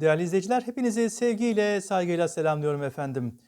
Değerli izleyiciler, hepinizi sevgiyle, saygıyla selamlıyorum efendim.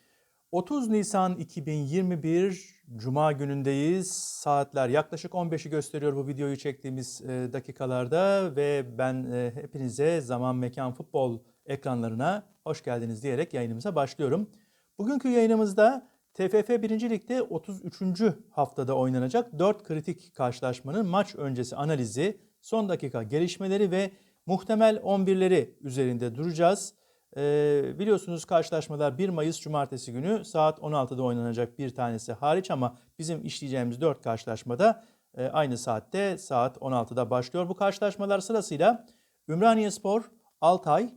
30 Nisan 2021 Cuma günündeyiz. Saatler yaklaşık 15'i gösteriyor bu videoyu çektiğimiz e, dakikalarda ve ben e, hepinize Zaman Mekan Futbol ekranlarına hoş geldiniz diyerek yayınımıza başlıyorum. Bugünkü yayınımızda TFF 1. Lig'de 33. haftada oynanacak 4 kritik karşılaşmanın maç öncesi analizi, son dakika gelişmeleri ve muhtemel 11'leri üzerinde duracağız. Ee, biliyorsunuz karşılaşmalar 1 Mayıs Cumartesi günü saat 16'da oynanacak bir tanesi hariç ama bizim işleyeceğimiz 4 karşılaşmada e, aynı saatte saat 16'da başlıyor. Bu karşılaşmalar sırasıyla Ümraniye Spor, Altay,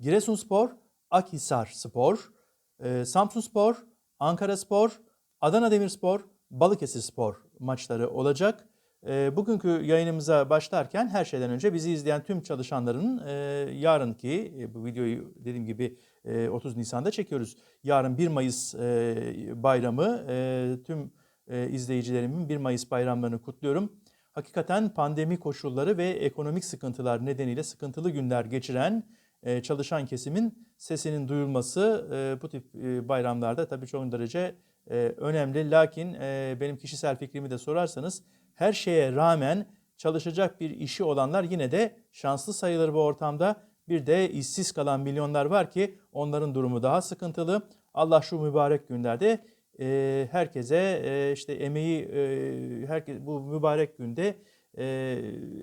Giresunspor, Akhisar Spor, e, Samsun Spor, Ankara Spor, Adana Demirspor, Balıkesir Spor maçları olacak. E, bugünkü yayınımıza başlarken her şeyden önce bizi izleyen tüm çalışanların e, yarınki e, bu videoyu dediğim gibi e, 30 Nisan'da çekiyoruz. Yarın 1 Mayıs e, bayramı e, tüm e, izleyicilerimin 1 Mayıs bayramlarını kutluyorum. Hakikaten pandemi koşulları ve ekonomik sıkıntılar nedeniyle sıkıntılı günler geçiren e, çalışan kesimin sesinin duyulması e, bu tip e, bayramlarda tabii çok derece e, önemli. Lakin e, benim kişisel fikrimi de sorarsanız her şeye rağmen çalışacak bir işi olanlar yine de şanslı sayılır bu ortamda. Bir de işsiz kalan milyonlar var ki onların durumu daha sıkıntılı. Allah şu mübarek günlerde e, herkese e, işte emeği e, herkes bu mübarek günde e,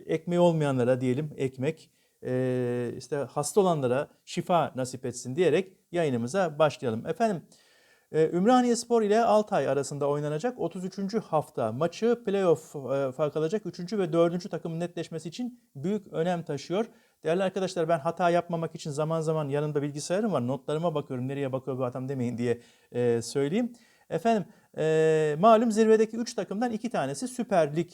ekmeği olmayanlara diyelim ekmek e, işte hasta olanlara şifa nasip etsin diyerek yayınımıza başlayalım. Efendim Ümraniye Spor ile Altay arasında oynanacak 33. hafta maçı playoff e, kalacak 3. ve 4. takımın netleşmesi için büyük önem taşıyor. Değerli arkadaşlar ben hata yapmamak için zaman zaman yanımda bilgisayarım var. Notlarıma bakıyorum nereye bakıyor bu adam demeyin diye e, söyleyeyim. Efendim e, malum zirvedeki 3 takımdan 2 tanesi Süper Lig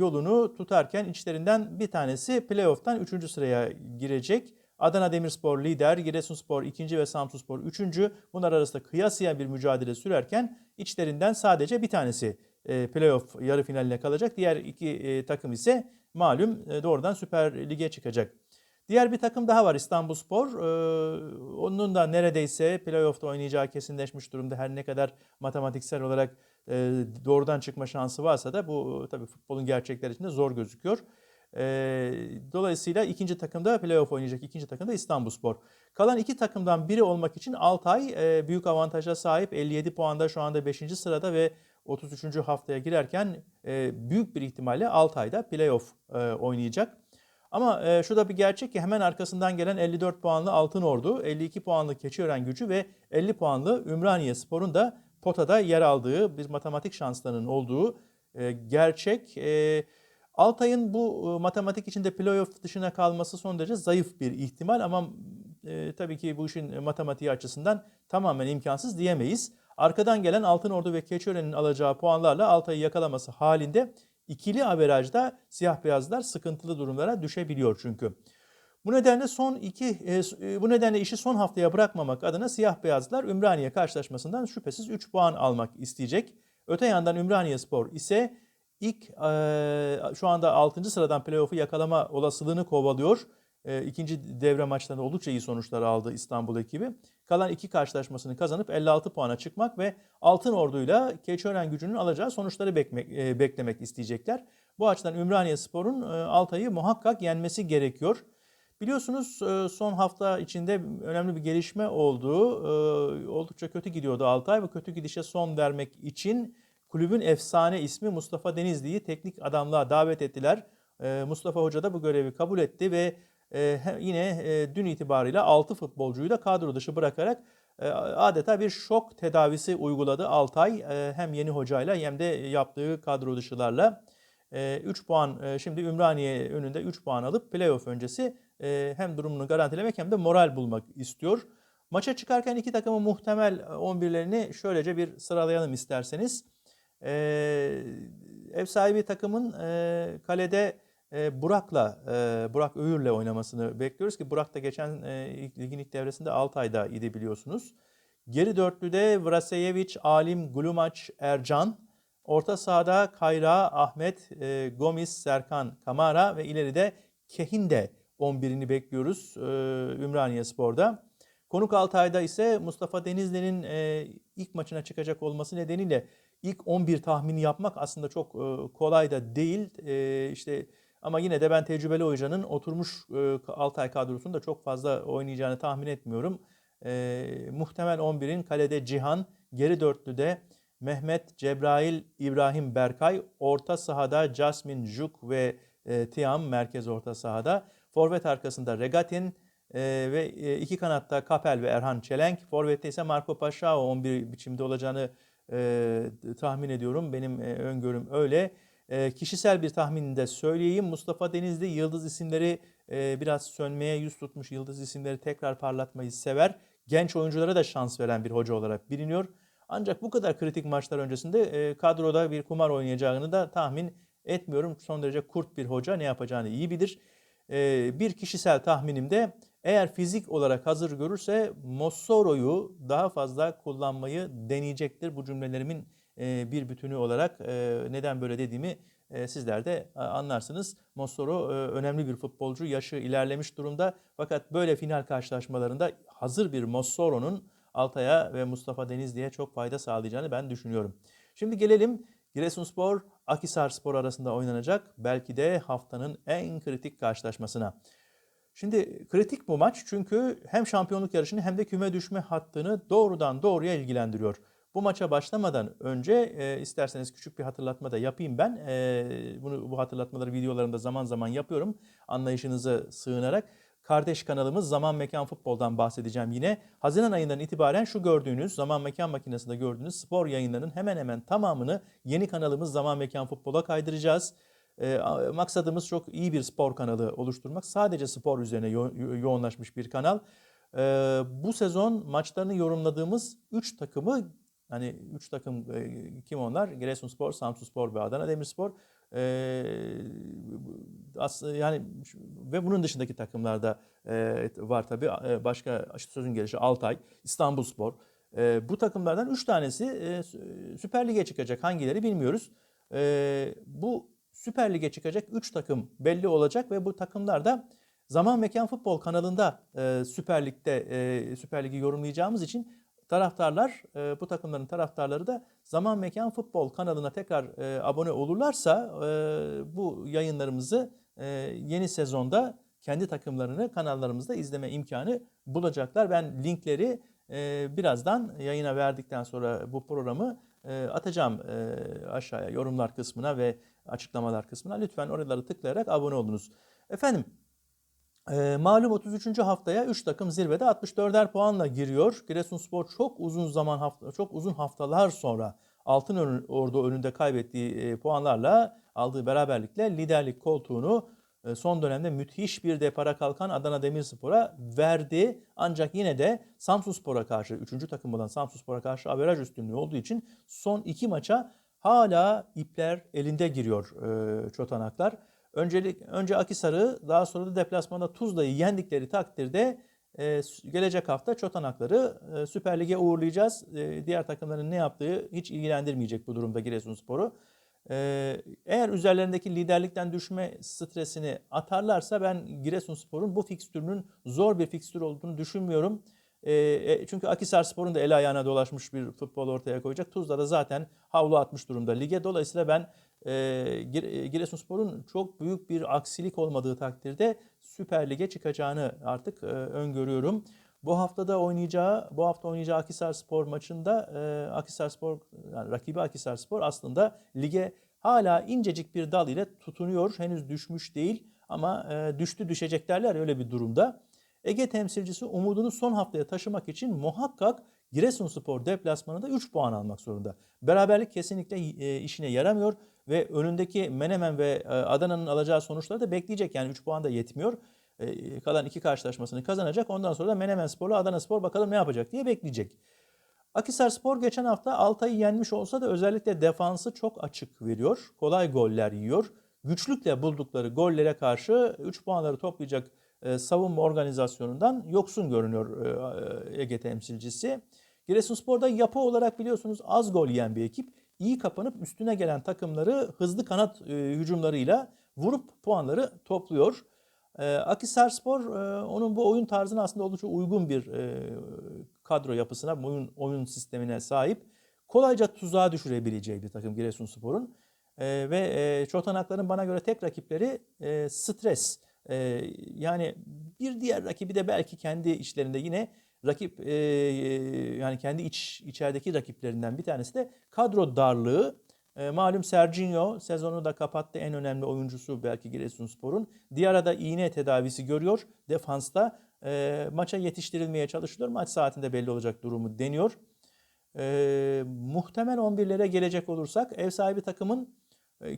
yolunu tutarken içlerinden bir tanesi playoff'tan 3. sıraya girecek. Adana Demirspor lider, Giresunspor ikinci ve Samsunspor üçüncü. Bunlar arasında kıyasıya bir mücadele sürerken içlerinden sadece bir tanesi e, playoff yarı finaline kalacak. Diğer iki e, takım ise malum e, doğrudan Süper Lig'e çıkacak. Diğer bir takım daha var İstanbulspor. Onun da neredeyse playoff'ta oynayacağı kesinleşmiş durumda. Her ne kadar matematiksel olarak doğrudan çıkma şansı varsa da bu tabii futbolun gerçekleri içinde zor gözüküyor. E, dolayısıyla ikinci takımda playoff oynayacak ikinci takım da İstanbulspor. Kalan iki takımdan biri olmak için Altay e, büyük avantaja sahip. 57 puanda şu anda 5. sırada ve 33. haftaya girerken e, büyük bir ihtimalle Altay'da playoff e, oynayacak. Ama e, şu da bir gerçek ki hemen arkasından gelen 54 puanlı Altın Ordu, 52 puanlı Keçiören Gücü ve 50 puanlı Ümraniye Spor'un da potada yer aldığı bir matematik şanslarının olduğu e, gerçek. E, Altay'ın bu e, matematik içinde playoff dışına kalması son derece zayıf bir ihtimal ama e, tabii ki bu işin matematiği açısından tamamen imkansız diyemeyiz. Arkadan gelen Altın Ordu ve Keçiören'in alacağı puanlarla Altay'ı yakalaması halinde ikili averajda siyah beyazlar sıkıntılı durumlara düşebiliyor çünkü. Bu nedenle son iki e, bu nedenle işi son haftaya bırakmamak adına siyah beyazlar Ümraniye karşılaşmasından şüphesiz 3 puan almak isteyecek. Öte yandan Ümraniye Spor ise ilk şu anda 6. sıradan playoff'u yakalama olasılığını kovalıyor. İkinci devre maçlarında oldukça iyi sonuçlar aldı İstanbul ekibi. Kalan iki karşılaşmasını kazanıp 56 puana çıkmak ve Altın Ordu'yla Keçiören gücünün alacağı sonuçları beklemek, beklemek isteyecekler. Bu açıdan Ümraniye Spor'un Altay'ı muhakkak yenmesi gerekiyor. Biliyorsunuz son hafta içinde önemli bir gelişme oldu. Oldukça kötü gidiyordu Altay. Bu kötü gidişe son vermek için kulübün efsane ismi Mustafa Denizli'yi teknik adamlığa davet ettiler. Mustafa Hoca da bu görevi kabul etti ve e, yine e, dün itibariyle 6 futbolcuyu da kadro dışı bırakarak e, adeta bir şok tedavisi uyguladı Altay. Hem yeni hocayla hem de yaptığı kadro dışılarla. 3 puan şimdi Ümraniye önünde 3 puan alıp playoff öncesi hem durumunu garantilemek hem de moral bulmak istiyor. Maça çıkarken iki takımın muhtemel 11'lerini şöylece bir sıralayalım isterseniz. Ev sahibi takımın kalede e, Burak'la, e, Burak Öğür'le oynamasını bekliyoruz ki Burak da geçen e, ligin ilk devresinde Altay'da idi biliyorsunuz. Geri dörtlüde Vraseyevic, Alim, Gulumaç, Ercan. Orta sahada Kayra, Ahmet, Gomis, Serkan, Kamara ve ileride Kehinde 11'ini bekliyoruz e, Ümraniye Spor'da. Konuk Altay'da ise Mustafa Denizli'nin e, ilk maçına çıkacak olması nedeniyle ilk 11 tahmini yapmak aslında çok e, kolay da değil. E, işte ama yine de ben tecrübeli hocanın oturmuş e, Altay kadrosunda çok fazla oynayacağını tahmin etmiyorum. E, muhtemel 11'in kalede Cihan, geri dörtlüde Mehmet, Cebrail, İbrahim Berkay, orta sahada Jasmin Juk ve e, Tiam merkez orta sahada. Forvet arkasında Regatin e, ve iki kanatta Kapel ve Erhan Çelenk. Forvette ise Marco Paşao 11 biçimde olacağını e, tahmin ediyorum. Benim e, öngörüm öyle. E, kişisel bir tahminini de söyleyeyim. Mustafa Denizli yıldız isimleri e, biraz sönmeye yüz tutmuş yıldız isimleri tekrar parlatmayı sever. Genç oyunculara da şans veren bir hoca olarak biliniyor. Ancak bu kadar kritik maçlar öncesinde e, kadroda bir kumar oynayacağını da tahmin etmiyorum. Son derece kurt bir hoca ne yapacağını iyi bilir. E, bir kişisel tahminimde eğer fizik olarak hazır görürse Mossoro'yu daha fazla kullanmayı deneyecektir. Bu cümlelerimin e, bir bütünü olarak e, neden böyle dediğimi e, sizler de anlarsınız. Mossoro önemli bir futbolcu, yaşı ilerlemiş durumda. Fakat böyle final karşılaşmalarında hazır bir Mossoro'nun Altay'a ve Mustafa Denizli'ye çok fayda sağlayacağını ben düşünüyorum. Şimdi gelelim Giresunspor, Akhisarspor arasında oynanacak belki de haftanın en kritik karşılaşmasına. Şimdi kritik bu maç çünkü hem şampiyonluk yarışını hem de küme düşme hattını doğrudan doğruya ilgilendiriyor. Bu maça başlamadan önce e, isterseniz küçük bir hatırlatma da yapayım ben. E, bunu bu hatırlatmaları videolarımda zaman zaman yapıyorum anlayışınıza sığınarak. Kardeş kanalımız Zaman Mekan Futbol'dan bahsedeceğim yine. Haziran ayından itibaren şu gördüğünüz Zaman Mekan makinesinde gördüğünüz spor yayınlarının hemen hemen tamamını yeni kanalımız Zaman Mekan Futbol'a kaydıracağız. E, maksadımız çok iyi bir spor kanalı oluşturmak. Sadece spor üzerine yo- yoğunlaşmış bir kanal. E, bu sezon maçlarını yorumladığımız 3 takımı hani 3 takım e, kim onlar? Giresunspor, Samsunspor ve Adana Demirspor. E, as, yani ve bunun dışındaki takımlarda e, var tabii. E, başka sözün gelişi Altay, İstanbulspor. E, bu takımlardan 3 tanesi e, Süper Lig'e çıkacak. Hangileri bilmiyoruz. E, bu Süper Lig'e çıkacak 3 takım belli olacak ve bu takımlar da Zaman Mekan Futbol kanalında e, Süper Lig'de e, Süper Lig'i yorumlayacağımız için taraftarlar e, bu takımların taraftarları da Zaman Mekan Futbol kanalına tekrar e, abone olurlarsa e, bu yayınlarımızı e, yeni sezonda kendi takımlarını kanallarımızda izleme imkanı bulacaklar. Ben linkleri e, birazdan yayına verdikten sonra bu programı e, atacağım e, aşağıya yorumlar kısmına ve açıklamalar kısmına. Lütfen oraları tıklayarak abone olunuz. Efendim e, malum 33. haftaya 3 takım zirvede 64'er puanla giriyor. Giresunspor çok uzun zaman hafta çok uzun haftalar sonra Altın Ordu önünde kaybettiği e, puanlarla aldığı beraberlikle liderlik koltuğunu e, son dönemde müthiş bir depara kalkan Adana Demirspor'a verdi. Ancak yine de Samsunspor'a karşı, 3. takım olan Samsunspor'a karşı averaj üstünlüğü olduğu için son iki maça hala ipler elinde giriyor e, çotanaklar. Öncelik, önce Akisar'ı daha sonra da deplasmanda Tuzla'yı yendikleri takdirde e, gelecek hafta çotanakları e, Süper Lig'e uğurlayacağız. E, diğer takımların ne yaptığı hiç ilgilendirmeyecek bu durumda Giresunspor'u. Eğer üzerlerindeki liderlikten düşme stresini atarlarsa ben Giresunspor'un bu fikstürünün zor bir fikstür olduğunu düşünmüyorum. E, çünkü Akisar Spor'un da el ayağına dolaşmış bir futbol ortaya koyacak. Tuzla da zaten havlu atmış durumda lige. Dolayısıyla ben e, Giresunspor'un çok büyük bir aksilik olmadığı takdirde Süper Lig'e çıkacağını artık e, öngörüyorum. Bu haftada oynayacağı, bu hafta oynayacağı Akisar Spor maçında e, Akisar Spor, yani rakibi Akisar Spor aslında lige hala incecik bir dal ile tutunuyor. Henüz düşmüş değil ama e, düştü düşecek derler öyle bir durumda. Ege temsilcisi umudunu son haftaya taşımak için muhakkak Giresunspor deplasmanında 3 puan almak zorunda. Beraberlik kesinlikle e, işine yaramıyor ve önündeki Menemen ve e, Adana'nın alacağı sonuçları da bekleyecek. Yani 3 puan da yetmiyor. E, kalan iki karşılaşmasını kazanacak. Ondan sonra da Menemen Spor'la Adana Spor bakalım ne yapacak diye bekleyecek. Akisar Spor geçen hafta Altay'ı yenmiş olsa da özellikle defansı çok açık veriyor. Kolay goller yiyor. Güçlükle buldukları gollere karşı 3 puanları toplayacak e, savunma organizasyonundan yoksun görünüyor e, Ege temsilcisi. Giresunspor'da yapı olarak biliyorsunuz az gol yiyen bir ekip. İyi kapanıp üstüne gelen takımları hızlı kanat e, hücumlarıyla vurup puanları topluyor. E, Akhisarspor e, onun bu oyun tarzına aslında oldukça uygun bir e, kadro yapısına, oyun, oyun sistemine sahip. Kolayca tuzağa düşürebileceği bir takım Giresunspor'un. E, ve e, çotanakların bana göre tek rakipleri e, stres. E, yani bir diğer rakibi de belki kendi içlerinde yine rakip e, yani kendi iç içerideki rakiplerinden bir tanesi de kadro darlığı. E, malum Serginho sezonu da kapattı en önemli oyuncusu belki Giresunspor'un. Diarra da iğne tedavisi görüyor defansta. E, maça yetiştirilmeye çalışılıyor. Maç saatinde belli olacak durumu deniyor. E, muhtemel 11'lere gelecek olursak ev sahibi takımın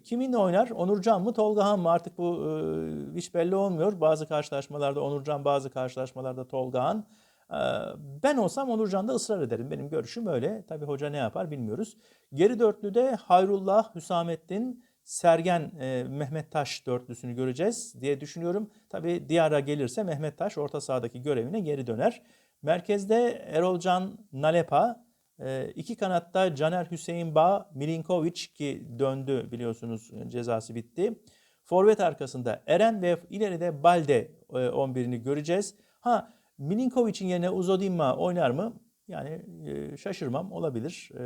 kiminle oynar? Onurcan mı Tolgahan mı? Artık bu e, hiç belli olmuyor. Bazı karşılaşmalarda Onurcan, bazı karşılaşmalarda Tolgahan. E, ben olsam Onurcan'da ısrar ederim. Benim görüşüm öyle. Tabii hoca ne yapar bilmiyoruz. Geri dörtlüde Hayrullah, Hüsamettin, Sergen, e, Mehmet Taş dörtlüsünü göreceğiz diye düşünüyorum. Tabii Diyar'a gelirse Mehmet Taş orta sahadaki görevine geri döner. Merkezde Erolcan Nalepa, e, iki kanatta Caner Hüseyin Bağ, Milinkovic ki döndü biliyorsunuz cezası bitti. Forvet arkasında Eren ve ileride Balde e, 11'ini göreceğiz. Ha Milinkovic'in yerine Uzodinma oynar mı? Yani e, şaşırmam olabilir. E,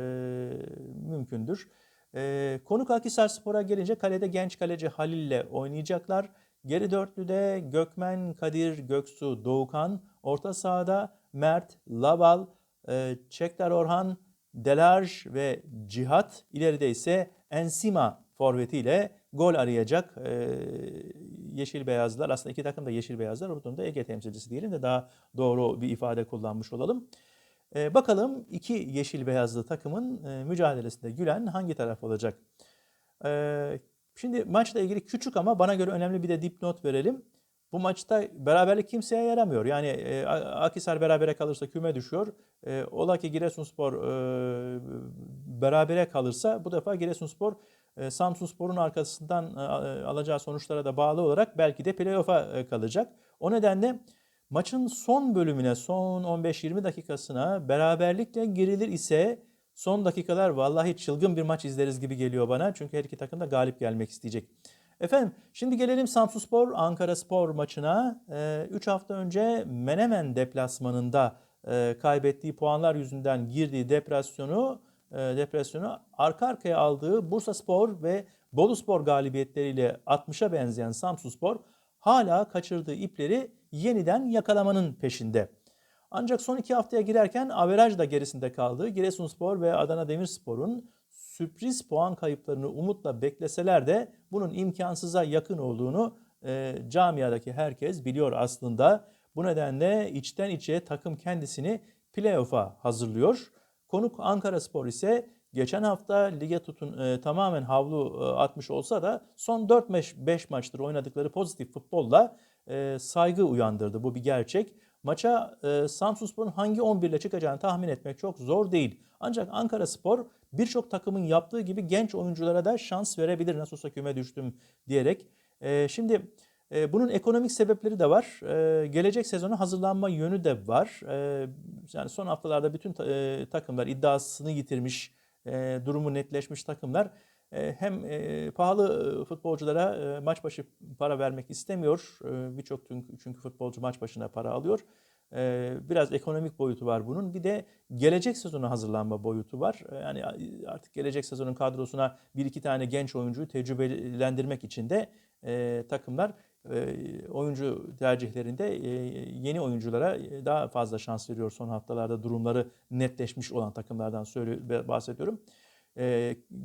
mümkündür. E, konuk Akhisarspor'a gelince kalede genç kaleci Halil ile oynayacaklar. Geri dörtlüde Gökmen, Kadir, Göksu, Doğukan. Orta sahada Mert, Laval, e, Çekler Orhan, Delarj ve Cihat. İleride ise Ensima forvetiyle gol arayacak e, yeşil beyazlar. Aslında iki takım da yeşil beyazlar. O da Ege temsilcisi diyelim de daha doğru bir ifade kullanmış olalım. E, bakalım iki yeşil beyazlı takımın e, mücadelesinde gülen hangi taraf olacak? Şimdi maçla ilgili küçük ama bana göre önemli bir de dipnot verelim. Bu maçta beraberlik kimseye yaramıyor. Yani e, Akhisar berabere kalırsa küme düşüyor. E, ola ki Giresunspor e, berabere kalırsa bu defa Giresunspor e, Samsunspor'un arkasından e, alacağı sonuçlara da bağlı olarak belki de playoff'a e, kalacak. O nedenle maçın son bölümüne, son 15-20 dakikasına beraberlikle girilir ise son dakikalar vallahi çılgın bir maç izleriz gibi geliyor bana. Çünkü her iki takım da galip gelmek isteyecek. Efendim şimdi gelelim Samsunspor Ankara Spor maçına. 3 ee, hafta önce Menemen deplasmanında e, kaybettiği puanlar yüzünden girdiği depresyonu e, depresyonu arka arkaya aldığı Bursa Spor ve Bolu Spor galibiyetleriyle 60'a benzeyen Samsunspor hala kaçırdığı ipleri yeniden yakalamanın peşinde. Ancak son iki haftaya girerken averaj da gerisinde kaldı. Giresunspor ve Adana Demirspor'un sürpriz puan kayıplarını umutla bekleseler de bunun imkansıza yakın olduğunu e, camiadaki herkes biliyor aslında. Bu nedenle içten içe takım kendisini playoff'a hazırlıyor. Konuk Ankara Spor ise geçen hafta lige tutun e, tamamen havlu e, atmış olsa da son 4-5 maçtır oynadıkları pozitif futbolla e, saygı uyandırdı. Bu bir gerçek. Maça e, Samsunspor'un hangi 11 ile çıkacağını tahmin etmek çok zor değil. Ancak Ankara Spor birçok takımın yaptığı gibi genç oyunculara da şans verebilir. Nasıl olsa küme düştüm diyerek. E, şimdi e, bunun ekonomik sebepleri de var. E, gelecek sezona hazırlanma yönü de var. E, yani son haftalarda bütün ta, e, takımlar iddiasını yitirmiş, e, durumu netleşmiş takımlar e, hem e, pahalı futbolculara e, maç başı para vermek istemiyor. Birçok çünkü futbolcu maç başına para alıyor. Ee, biraz ekonomik boyutu var bunun. Bir de gelecek sezona hazırlanma boyutu var. Ee, yani artık gelecek sezonun kadrosuna bir iki tane genç oyuncuyu tecrübelendirmek için de e, takımlar e, oyuncu tercihlerinde e, yeni oyunculara daha fazla şans veriyor son haftalarda durumları netleşmiş olan takımlardan bahsediyorum.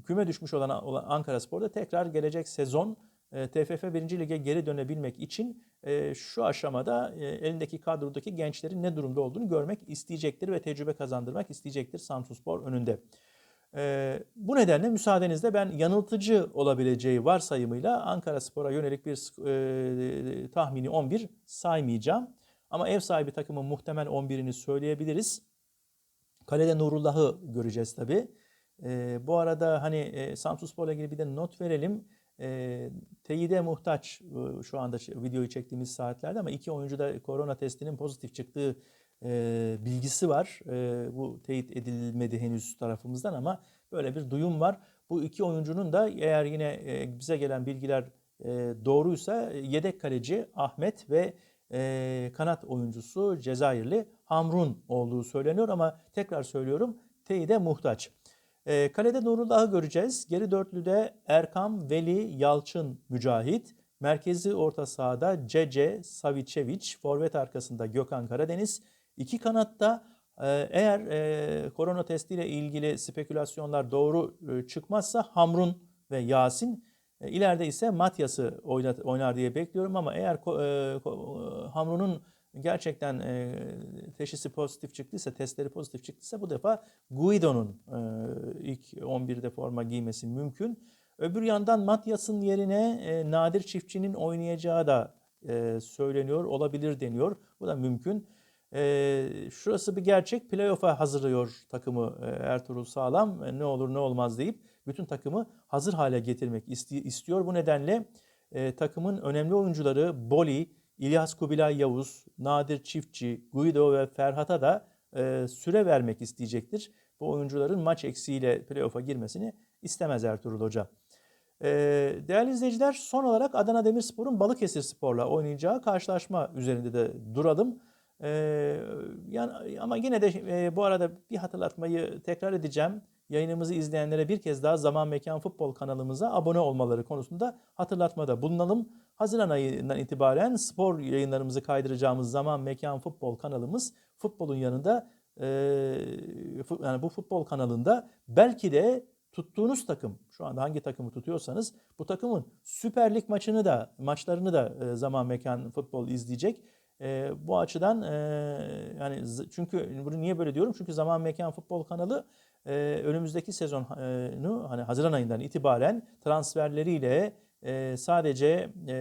Küme düşmüş olan, Ankara Spor'da tekrar gelecek sezon TFF 1. Lig'e geri dönebilmek için e, şu aşamada e, elindeki kadrodaki gençlerin ne durumda olduğunu görmek isteyecektir ve tecrübe kazandırmak isteyecektir Samsunspor önünde. Bu nedenle müsaadenizle ben yanıltıcı olabileceği varsayımıyla Ankara Spor'a yönelik bir tahmini 11 saymayacağım. Ama ev sahibi takımın muhtemel 11'ini söyleyebiliriz. Kalede Nurullah'ı göreceğiz tabii. Bu arada hani Samsunspor'la ilgili bir de not verelim e, teyide muhtaç şu anda videoyu çektiğimiz saatlerde ama iki oyuncu da korona testinin pozitif çıktığı e, bilgisi var. E, bu teyit edilmedi henüz tarafımızdan ama böyle bir duyum var. Bu iki oyuncunun da eğer yine e, bize gelen bilgiler e, doğruysa yedek kaleci Ahmet ve e, kanat oyuncusu Cezayirli Hamrun olduğu söyleniyor ama tekrar söylüyorum teyide muhtaç. E, kalede Nurullah'ı göreceğiz. Geri dörtlüde Erkam, Veli, Yalçın, Mücahit. Merkezi orta sahada Cece, Savicevic. Forvet arkasında Gökhan Karadeniz. İki kanatta e, eğer e, korona testiyle ilgili spekülasyonlar doğru e, çıkmazsa Hamrun ve Yasin. E, ileride ise Matyas'ı oynar diye bekliyorum ama eğer e, ko- Hamrun'un gerçekten e, teşhisi pozitif çıktıysa, testleri pozitif çıktıysa bu defa Guido'nun e, ilk 11'de forma giymesi mümkün. Öbür yandan Matyas'ın yerine e, Nadir Çiftçi'nin oynayacağı da e, söyleniyor, olabilir deniyor. Bu da mümkün. E, şurası bir gerçek. Playoff'a hazırlıyor takımı e, Ertuğrul Sağlam. E, ne olur ne olmaz deyip bütün takımı hazır hale getirmek isti- istiyor. Bu nedenle e, takımın önemli oyuncuları Boli, İlyas Kubilay Yavuz, Nadir Çiftçi, Guido ve Ferhat'a da e, süre vermek isteyecektir. Bu oyuncuların maç eksiğiyle playoff'a girmesini istemez Ertuğrul Hoca. E, değerli izleyiciler son olarak Adana Demirspor'un Balıkesir Spor'la oynayacağı karşılaşma üzerinde de duralım. E, yani, ama yine de e, bu arada bir hatırlatmayı tekrar edeceğim. Yayınımızı izleyenlere bir kez daha Zaman Mekan Futbol kanalımıza abone olmaları konusunda hatırlatmada bulunalım. Haziran ayından itibaren spor yayınlarımızı kaydıracağımız Zaman Mekan Futbol kanalımız futbolun yanında e, yani bu futbol kanalında belki de tuttuğunuz takım şu anda hangi takımı tutuyorsanız bu takımın Süper Lig maçını da maçlarını da e, Zaman Mekan Futbol izleyecek. E, bu açıdan e, yani çünkü bunu niye böyle diyorum? Çünkü Zaman Mekan Futbol kanalı e, önümüzdeki sezonu hani Haziran ayından itibaren transferleriyle e, sadece e,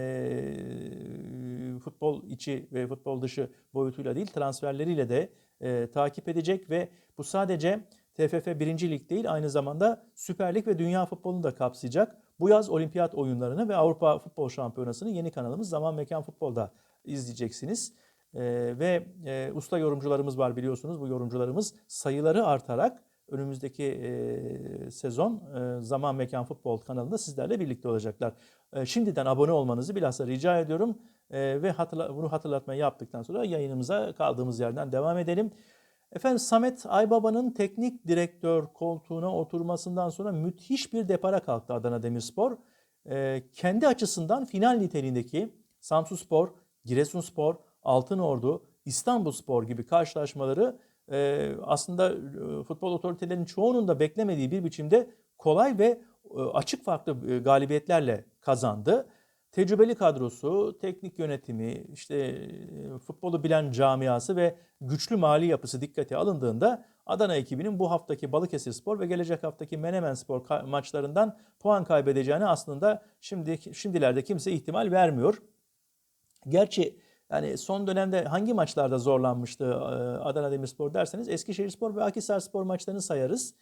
futbol içi ve futbol dışı boyutuyla değil transferleriyle de e, takip edecek ve bu sadece TFF 1. Lig değil aynı zamanda Süper Lig ve Dünya Futbolunu da kapsayacak. Bu yaz olimpiyat oyunlarını ve Avrupa Futbol Şampiyonası'nı yeni kanalımız Zaman Mekan Futbol'da izleyeceksiniz. Ee, ve e, usta yorumcularımız var biliyorsunuz. Bu yorumcularımız sayıları artarak önümüzdeki e, sezon e, Zaman Mekan Futbol kanalında sizlerle birlikte olacaklar. E, şimdiden abone olmanızı bilhassa rica ediyorum. E, ve hatırla, bunu hatırlatmayı yaptıktan sonra yayınımıza kaldığımız yerden devam edelim. Efendim Samet Aybaba'nın teknik direktör koltuğuna oturmasından sonra müthiş bir depara kalktı Adana Demirspor. E, kendi açısından final niteliğindeki Samsunspor, Giresunspor, Altınordu, İstanbulspor gibi karşılaşmaları e, aslında e, futbol otoritelerinin çoğunun da beklemediği bir biçimde kolay ve e, açık farklı e, galibiyetlerle kazandı. Tecrübeli kadrosu, teknik yönetimi, işte e, futbolu bilen camiası ve güçlü mali yapısı dikkate alındığında Adana ekibinin bu haftaki Balıkesirspor ve gelecek haftaki Menemenspor ka- maçlarından puan kaybedeceğini aslında şimdi şimdilerde kimse ihtimal vermiyor. Gerçi yani son dönemde hangi maçlarda zorlanmıştı e, Adana Demirspor derseniz Eskişehirspor ve Akhisarspor maçlarını sayarız.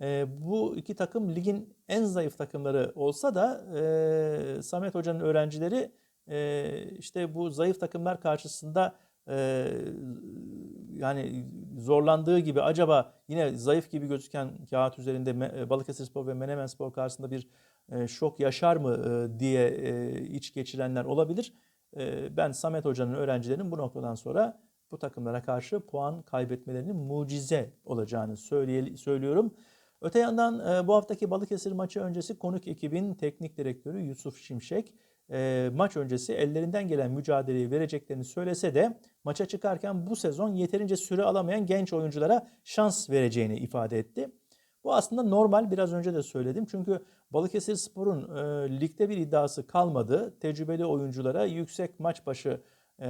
E, bu iki takım ligin en zayıf takımları olsa da e, Samet Hoca'nın öğrencileri işte bu zayıf takımlar karşısında yani zorlandığı gibi acaba yine zayıf gibi gözüken kağıt üzerinde Balıkesirspor ve Menemenspor karşısında bir şok yaşar mı diye iç geçirenler olabilir. E, ben Samet Hoca'nın öğrencilerinin bu noktadan sonra bu takımlara karşı puan kaybetmelerinin mucize olacağını söylüyorum. Öte yandan e, bu haftaki Balıkesir maçı öncesi konuk ekibin teknik direktörü Yusuf Şimşek e, maç öncesi ellerinden gelen mücadeleyi vereceklerini söylese de maça çıkarken bu sezon yeterince süre alamayan genç oyunculara şans vereceğini ifade etti. Bu aslında normal biraz önce de söyledim. Çünkü Balıkesirspor'un e, ligde bir iddiası kalmadı. Tecrübeli oyunculara yüksek maç başı e,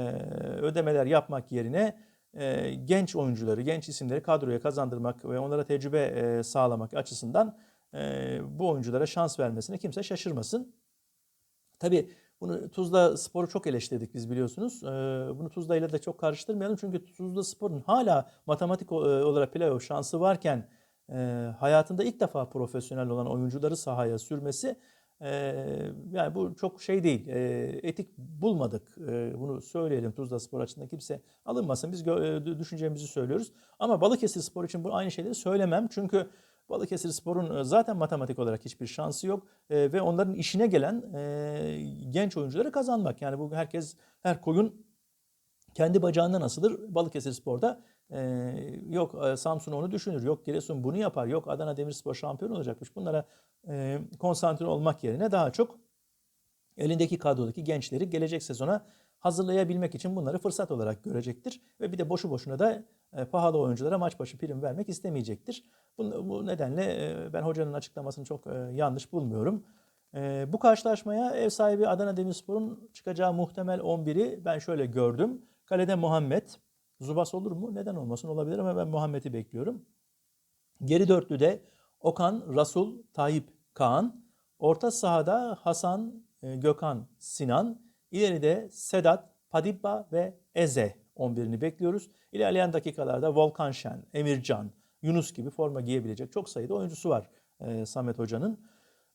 ödemeler yapmak yerine e, genç oyuncuları, genç isimleri kadroya kazandırmak ve onlara tecrübe e, sağlamak açısından e, bu oyunculara şans vermesine kimse şaşırmasın. Tabii bunu Tuzla Spor'u çok eleştirdik biz biliyorsunuz. Ee, Bunu Tuzla ile de çok karıştırmayalım. Çünkü Tuzla Spor'un hala matematik e, olarak playoff şansı varken e, hayatında ilk defa profesyonel olan oyuncuları sahaya sürmesi e, yani bu çok şey değil. E, Etik bulmadık. E, Bunu söyleyelim Tuzla Spor açısından kimse alınmasın. Biz düşüncemizi söylüyoruz. Ama Balıkesir Spor için bu aynı şeyleri söylemem. Çünkü Balıkesir Spor'un zaten matematik olarak hiçbir şansı yok E, ve onların işine gelen e, genç oyuncuları kazanmak. Yani bu herkes her koyun kendi bacağından asılır. Balıkesir Spor'da e, yok e, Samsun onu düşünür, yok Giresun bunu yapar, yok Adana Demirspor şampiyon olacakmış. Bunlara e, konsantre olmak yerine daha çok elindeki kadrodaki gençleri gelecek sezona hazırlayabilmek için bunları fırsat olarak görecektir. Ve bir de boşu boşuna da e, pahalı oyunculara maç başı prim vermek istemeyecektir. Bu, bu nedenle e, ben hocanın açıklamasını çok e, yanlış bulmuyorum. E, bu karşılaşmaya ev sahibi Adana Demirspor'un çıkacağı muhtemel 11'i ben şöyle gördüm. Kalede Muhammed. Zubas olur mu? Neden olmasın olabilir ama ben Muhammed'i bekliyorum. Geri dörtlüde Okan, Rasul, Tayyip, Kaan. Orta sahada Hasan, e, Gökhan, Sinan. İleride Sedat, Padibba ve Eze 11'ini bekliyoruz. İlerleyen dakikalarda Volkan Şen, Emircan, Yunus gibi forma giyebilecek çok sayıda oyuncusu var e, Samet Hoca'nın.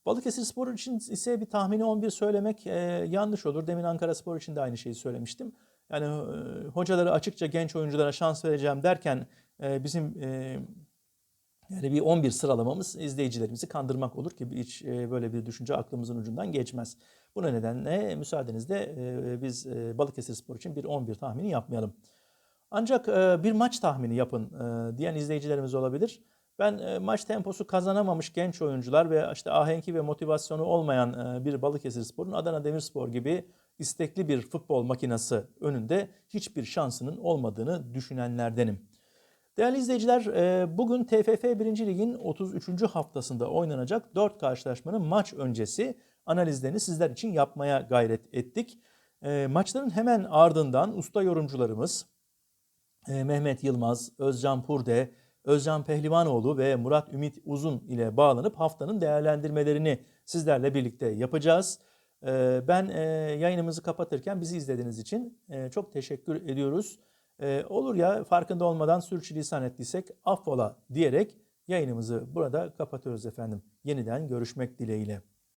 Balıkesir Spor için ise bir tahmini 11 söylemek e, yanlış olur. Demin Ankara Spor için de aynı şeyi söylemiştim. Yani e, hocaları açıkça genç oyunculara şans vereceğim derken e, bizim e, yani bir 11 sıralamamız izleyicilerimizi kandırmak olur ki hiç e, böyle bir düşünce aklımızın ucundan geçmez. Bu nedenle müsaadenizle e, biz e, Balıkesir Spor için bir 11 tahmini yapmayalım. Ancak e, bir maç tahmini yapın e, diyen izleyicilerimiz olabilir. Ben e, maç temposu kazanamamış genç oyuncular ve işte ahenki ve motivasyonu olmayan e, bir Balıkesir Spor'un Adana Demirspor gibi istekli bir futbol makinası önünde hiçbir şansının olmadığını düşünenlerdenim. Değerli izleyiciler, e, bugün TFF 1. Lig'in 33. haftasında oynanacak 4 karşılaşmanın maç öncesi analizlerini sizler için yapmaya gayret ettik. E, maçların hemen ardından usta yorumcularımız e, Mehmet Yılmaz, Özcan Purde, Özcan Pehlivanoğlu ve Murat Ümit Uzun ile bağlanıp haftanın değerlendirmelerini sizlerle birlikte yapacağız. Ben yayınımızı kapatırken bizi izlediğiniz için çok teşekkür ediyoruz. Olur ya farkında olmadan sürçülisan ettiysek affola diyerek yayınımızı burada kapatıyoruz efendim. Yeniden görüşmek dileğiyle.